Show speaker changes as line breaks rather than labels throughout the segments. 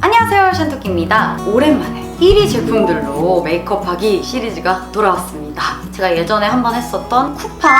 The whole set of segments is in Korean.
안녕하세요 샨토끼입니다. 오랜만에 1위 제품들로 메이크업하기 시리즈가 돌아왔습니다 제가 예전에 한번 했었던 쿠팡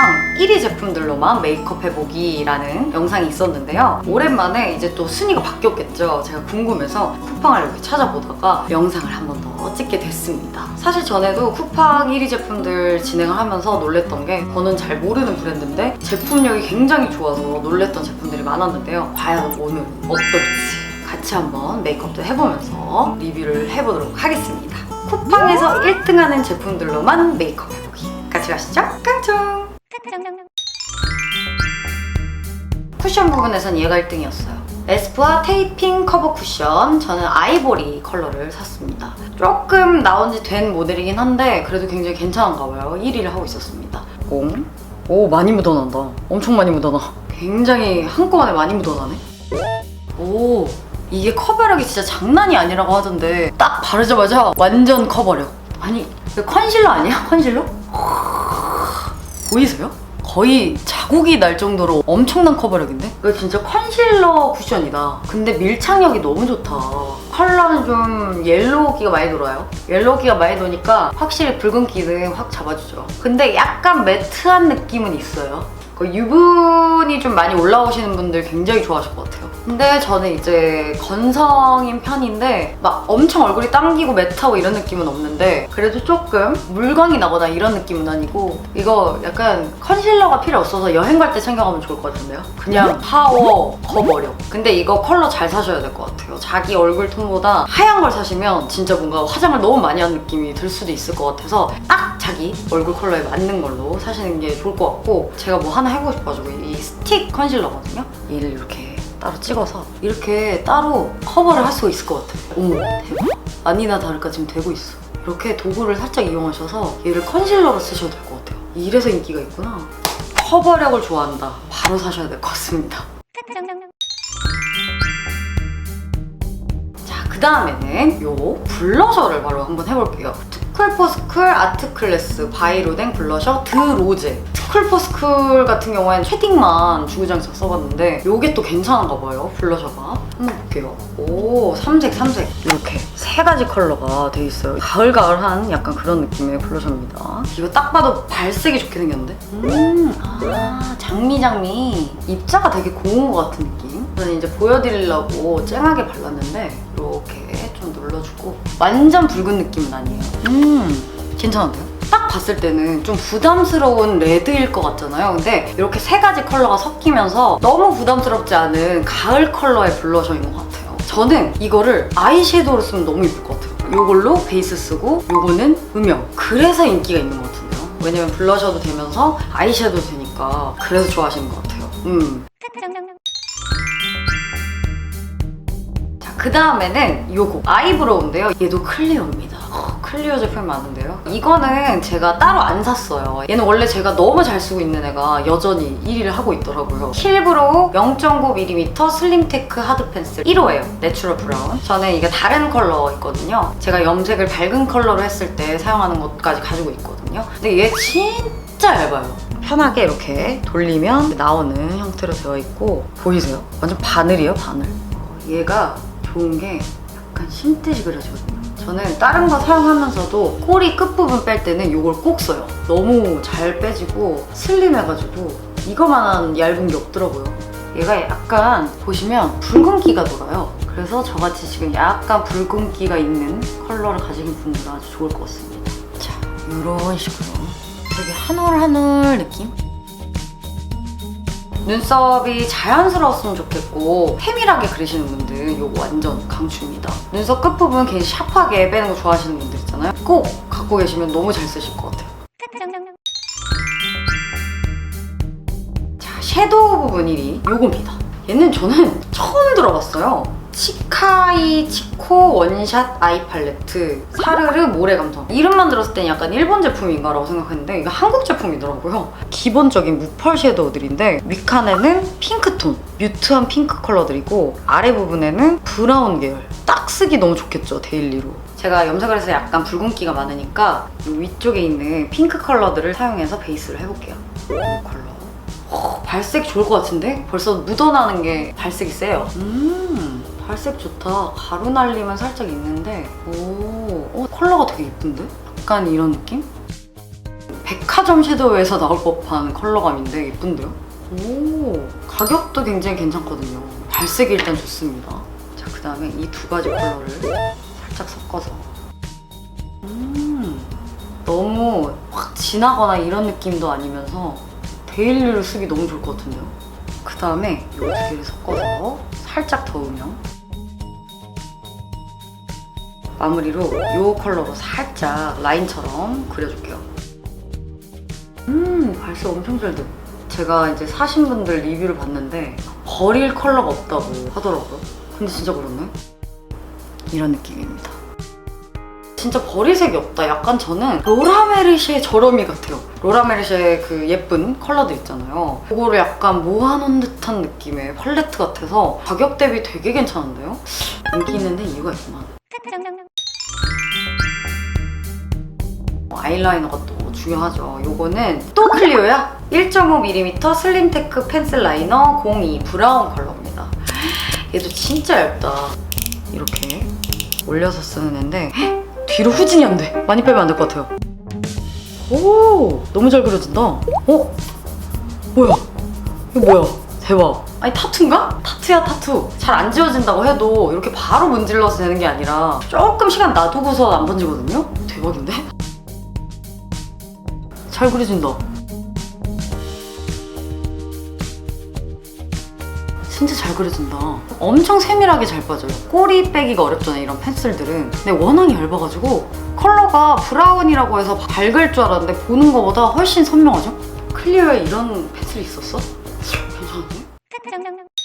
1위 제품들로만 메이크업 해보기라는 영상이 있었는데요. 오랜만에 이제 또 순위가 바뀌었겠죠. 제가 궁금해서 쿠팡을 이렇게 찾아보다가 영상을 한번 더 찍게 됐습니다. 사실 전에도 쿠팡 1위 제품들 진행을 하면서 놀랬던 게 저는 잘 모르는 브랜드인데 제품력이 굉장히 좋아서 놀랬던 제품들이 많았는데요. 과연 오늘 어떨지 같이 한번 메이크업도 해보면서 리뷰를 해보도록 하겠습니다. 쿠팡에서 1등하는 제품들로만 메이크업 해보기. 같이 가시죠. 깡총! 쿠션 부분에선 얘가 1등이었어요. 에스쁘아 테이핑 커버 쿠션. 저는 아이보리 컬러를 샀습니다. 조금 나온 지 된 모델이긴 한데 그래도 굉장히 괜찮은가 봐요. 1위를 하고 있었습니다. 공. 오, 많이 묻어난다. 엄청 많이 묻어나. 굉장히 한꺼번에 많이 묻어나네. 오 이게 커버력이 진짜 장난이 아니라고 하던데 딱 바르자마자 완전 커버력. 아니 컨실러 아니야? 컨실러? 보이세요? 거의 자국이 날 정도로 엄청난 커버력인데? 이거 진짜 컨실러 쿠션이다. 근데 밀착력이 너무 좋다. 컬러는 좀 옐로우기가 많이 돌아요. 옐로우기가 많이 도니까 확실히 붉은기는 확 잡아주죠. 근데 약간 매트한 느낌은 있어요 그 유분이 좀 많이 올라오시는 분들 굉장히 좋아하실 것 같아요. 근데 저는 이제 건성인 편인데 막 엄청 얼굴이 당기고 매트하고 이런 느낌은 없는데 그래도 조금 물광이 나거나 이런 느낌은 아니고 이거 약간 컨실러가 필요 없어서 여행 갈 때 챙겨가면 좋을 것 같은데요? 그냥 파워, 커버력. 근데 이거 컬러 잘 사셔야 될 것 같아요. 자기 얼굴 톤보다 하얀 걸 사시면 진짜 뭔가 화장을 너무 많이 한 느낌이 들 수도 있을 것 같아서 딱 자기 얼굴 컬러에 맞는 걸로 사시는 게 좋을 것 같고 제가 뭐 하나 해보고 싶어가지고 이 스틱 컨실러거든요. 얘를 이렇게 따로 찍어서 이렇게 따로 커버를 할 수 있을 것 같아요. 어머 대박. 아니나 다를까 지금 되고 있어. 이렇게 도구를 살짝 이용하셔서 얘를 컨실러로 쓰셔도 될 것 같아요. 이래서 인기가 있구나. 커버력을 좋아한다. 바로 사셔야 될 것 같습니다. 자, 그 다음에는 요 블러셔를 바로 한번 해볼게요. 투쿨포스쿨 아트클래스 바이로댕 블러셔 드로제. 투쿨포스쿨 같은 경우에는 쉐딩만 주구장창 써봤는데 요게 또 괜찮은가 봐요, 블러셔가. 한번 볼게요. 오, 삼색, 삼색. 이렇게 세 가지 컬러가 돼 있어요. 가을가을한 약간 그런 느낌의 블러셔입니다. 이거 딱 봐도 발색이 좋게 생겼는데? 음, 아, 장미 장미. 입자가 되게 고운 것 같은 느낌? 저는 이제 보여드리려고 쨍하게 발랐는데 이렇게 좀 눌러주고 완전 붉은 느낌은 아니에요. 음, 괜찮은데요? 딱 봤을 때는 좀 부담스러운 레드일 것 같잖아요. 근데 이렇게 세 가지 컬러가 섞이면서 너무 부담스럽지 않은 가을 컬러의 블러셔인 것 같아요. 저는 이거를 아이섀도우로 쓰면 너무 예쁠 것 같아요. 이걸로 베이스 쓰고 이거는 음영. 그래서 인기가 있는 것 같은데요. 왜냐면 블러셔도 되면서 아이섀도우 되니까 그래서 좋아하시는 것 같아요. 음. 그 다음에는 요거 아이브로우인데요. 얘도 클리어입니다. 어, 클리어 제품이 많은데요. 이거는 제가 따로 안 샀어요. 얘는 원래 제가 너무 잘 쓰고 있는 애가 여전히 1위를 하고 있더라고요. 힐브로우 0.9mm 슬림테크 하드 펜슬 1호예요. 내추럴 브라운. 저는 이게 다른 컬러 있거든요. 제가 염색을 밝은 컬러로 했을 때 사용하는 것까지 가지고 있거든요. 근데 얘 진짜 얇아요. 편하게 이렇게 돌리면 나오는 형태로 되어 있고 보이세요? 완전 바늘이에요 바늘 얘가 좋은 게 약간 심듯이 그려지거든요. 저는 다른 거 사용하면서도 꼬리 끝부분 뺄 때는 이걸 꼭 써요. 너무 잘 빼지고 슬림해가지고 이거만한 얇은 게 없더라고요. 얘가 약간 보시면 붉은기가 돌아요. 그래서 저같이 지금 약간 붉은기가 있는 컬러를 가진 분들은 아주 좋을 것 같습니다. 자 이런 식으로 되게 한올 한올 느낌? 눈썹이 자연스러웠으면 좋겠고 세밀하게 그리시는 분들 이거 완전 강추입니다. 눈썹 끝부분 괜히 샤프하게 빼는 거 좋아하시는 분들 있잖아요. 꼭 갖고 계시면 너무 잘 쓰실 것 같아요. 자, 섀도우 부분 1위 요겁니다. 얘는 저는 처음 들어봤어요. 치카이 치코 원샷 아이 팔레트 사르르 모래 감성 이름만 들었을 땐 약간 일본 제품인가라고 생각했는데 이거 한국 제품이더라고요 기본적인 무펄 섀도우들인데 윗칸에는 핑크톤 뮤트한 핑크 컬러들이고 아래 부분에는 브라운 계열 딱 쓰기 너무 좋겠죠 데일리로 제가 염색을 해서 약간 붉은기가 많으니까 이 위쪽에 있는 핑크 컬러들을 사용해서 베이스를 해볼게요. 이 컬러. 어, 발색 좋을 것 같은데? 벌써 묻어나는 게 발색이 세요. 음, 발색 좋다. 가루 날림은 살짝 있는데, 오, 어, 컬러가 되게 예쁜데? 약간 이런 느낌? 백화점 섀도우에서 나올 법한 컬러감인데 예쁜데요? 오, 가격도 굉장히 괜찮거든요. 발색이 일단 좋습니다. 자, 그 다음에 이 두 가지 컬러를 살짝 섞어서. 음, 너무 확 진하거나 이런 느낌도 아니면서 데일리로 쓰기 너무 좋을 것 같은데요? 그 다음에 이 두 개를 섞어서 살짝 더우면 마무리로 이 컬러로 살짝 라인처럼 그려줄게요. 음, 발색 엄청 잘 돼. 제가 이제 사신 분들 리뷰를 봤는데 버릴 컬러가 없다고 하더라고요. 근데 진짜 그렇네. 이런 느낌입니다. 진짜 버릴 색이 없다. 약간 저는 로라 메르시의 저렴이 같아요. 로라 메르시의 그 예쁜 컬러들 있잖아요. 그거를 약간 모아놓은 듯한 느낌의 팔레트 같아서 가격 대비 되게 괜찮은데요? 인기 있는데 이유가 있구만. 아이라이너가 또 중요하죠. 요거는 또 클리오야. 1.5mm 슬림테크 펜슬 라이너 02 브라운 컬러입니다. 얘도 진짜 얇다. 이렇게 올려서 쓰는 헉, 뒤로 후진이 안 돼. 많이 빼면 안 될 것 같아요. 오, 너무 잘 그려진다. 어? 뭐야? 이거 뭐야? 대박. 아니 타투인가? 타투야 타투. 잘 안 지워진다고 해도 이렇게 바로 문질러서 되는 게 아니라 조금 시간 놔두고서 안 번지거든요? 대박인데? 잘 그려진다. 진짜 잘 그려진다. 엄청 세밀하게 잘 빠져요. 꼬리 빼기가 어렵잖아요, 이런 펜슬들은. 근데 워낙 얇아가지고 컬러가 브라운이라고 해서 밝을 줄 알았는데 보는 것보다 훨씬 선명하죠? 클리어에 이런 펜슬이 있었어? 괜찮은데?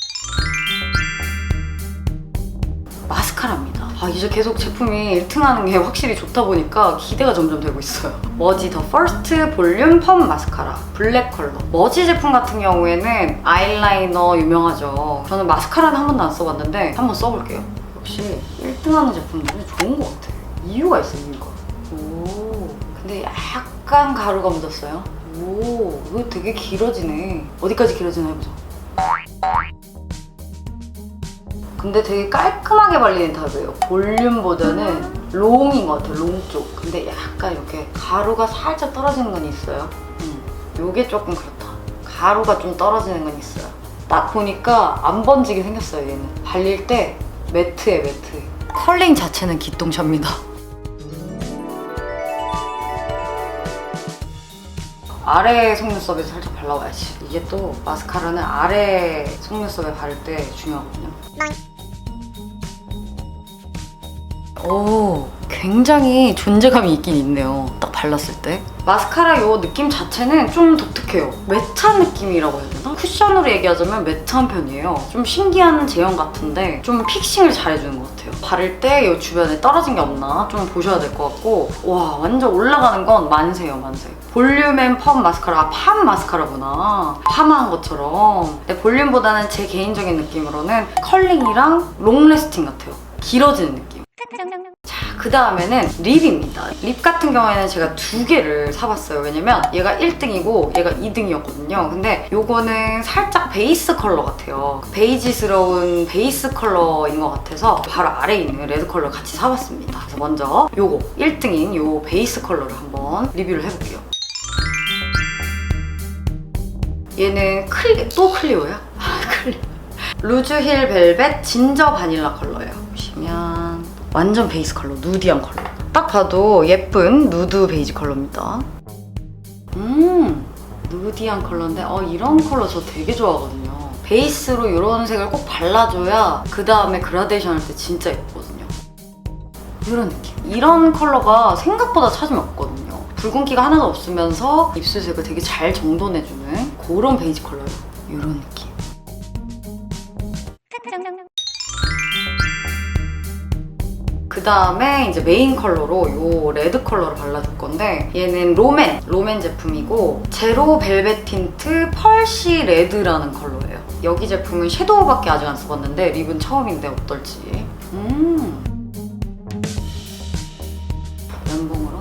마스카라입니다. 아, 이제 계속 제품이 1등하는 게 확실히 좋다 보니까 기대가 점점 되고 있어요. 머지 더 퍼스트 볼륨 펌 마스카라 블랙 컬러. 머지 제품 같은 경우에는 아이라이너 유명하죠. 저는 마스카라는 한 번도 안 써봤는데 한번 써볼게요. 역시 1등하는 제품들은 좋은 것 같아. 이유가 있어, 이유가. 오, 근데 약간 가루가 묻었어요. 오, 이거 되게 길어지네. 어디까지 길어지나 해보자. 근데 되게 깔끔하게 발리는 타입이에요. 볼륨보다는 롱인 것 같아요, 롱 쪽. 근데 약간 이렇게 가루가 살짝 떨어지는 건 있어요. 음, 요게 조금 그렇다. 가루가 좀 떨어지는 건 있어요. 딱 보니까 안 번지게 생겼어요, 얘는. 발릴 때 매트에 매트. 컬링 자체는 기똥차입니다. 아래 속눈썹에 살짝 발라봐야지. 이게 또 마스카라는 아래 속눈썹에 바를 때 중요하거든요. 오, 굉장히 존재감이 있긴 있네요. 딱 발랐을 때. 마스카라 요 느낌 자체는 좀 독특해요. 매트한 느낌이라고 해야 되나? 쿠션으로 얘기하자면 매트한 편이에요. 좀 신기한 제형 같은데 좀 픽싱을 잘해주는 것 같아요. 바를 때 요 주변에 떨어진 게 없나 좀 보셔야 될 것 같고 와 완전 올라가는 건 만세요 만세. 볼륨 앤 펌 마스카라, 아, 팜 마스카라구나. 파마한 것처럼. 근데 볼륨보다는 제 개인적인 느낌으로는 컬링이랑 롱래스팅 같아요. 길어지는 느낌. 자, 그 다음에는 립입니다. 립 같은 경우에는 제가 두 개를 사봤어요. 왜냐면 얘가 1등이고 얘가 2등이었거든요. 근데 요거는 살짝 베이스 컬러 같아요. 베이지스러운 베이스 컬러인 것 같아서 바로 아래에 있는 레드 컬러 같이 사봤습니다. 그래서 먼저 요거 1등인 요 베이스 컬러를 한번 리뷰를 해볼게요. 얘는 클리, 또 클리오야? 아, 클리오. 루즈 힐 벨벳 진저 바닐라 컬러예요. 보시면 완전 베이스 컬러, 누디한 컬러. 딱 봐도 예쁜 누드 베이지 컬러입니다. 음, 누디한 컬러인데 어, 이런 컬러 저 되게 좋아하거든요. 베이스로 이런 색을 꼭 발라줘야 그 다음에 그라데이션 할 때 진짜 예쁘거든요. 이런 느낌. 이런 컬러가 생각보다 찾으면 없거든요. 붉은기가 하나도 없으면서 입술색을 되게 잘 정돈해주는 그런 베이지 컬러예요. 이런 느낌. 그 다음에 이제 메인 컬러로 요 레드 컬러를 발라줄 건데 얘는 롬앤, 롬앤 제품이고 제로 벨벳 틴트 펄시 레드라는 컬러예요. 여기 제품은 섀도우밖에 아직 안 써봤는데 립은 처음인데 어떨지. 음. 면봉으로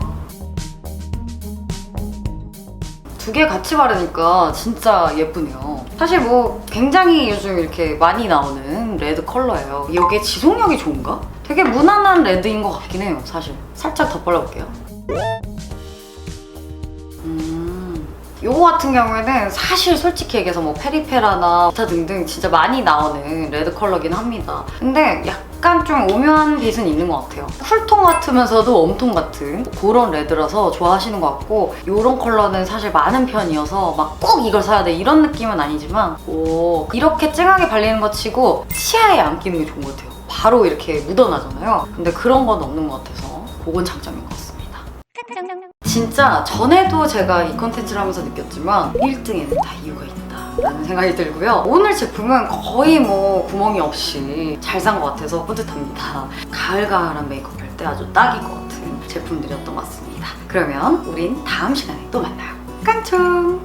두 개 같이 바르니까 진짜 예쁘네요. 사실 뭐 굉장히 요즘 이렇게 많이 나오는 레드 컬러예요. 이게 지속력이 좋은가? 되게 무난한 레드인 것 같긴 해요, 사실. 살짝 더 발라볼게요. 음, 요거 같은 경우에는 사실 솔직히 얘기해서 뭐 페리페라나 기타 등등 진짜 많이 나오는 레드 컬러긴 합니다. 근데 약간 좀 오묘한 빛은 있는 것 같아요. 쿨톤 같으면서도 웜톤 같은 그런 레드라서 좋아하시는 것 같고 이런 컬러는 사실 많은 편이어서 막 꼭 이걸 사야 돼 이런 느낌은 아니지만 오 이렇게 찡하게 발리는 것 치고 치아에 안 끼는 게 좋은 것 같아요. 바로 이렇게 묻어나잖아요. 근데 그런 건 없는 것 같아서 그건 장점인 것 같습니다. 진짜 전에도 제가 이 컨텐츠를 하면서 느꼈지만 1등에는 다 이유가 있다 라는 생각이 들고요. 오늘 제품은 거의 뭐 구멍이 없이 잘 산 것 같아서 뿌듯합니다. 가을가을한 메이크업 할 때 아주 딱일 것 같은 제품들이었던 것 같습니다. 그러면 우린 다음 시간에 또 만나요. 깡총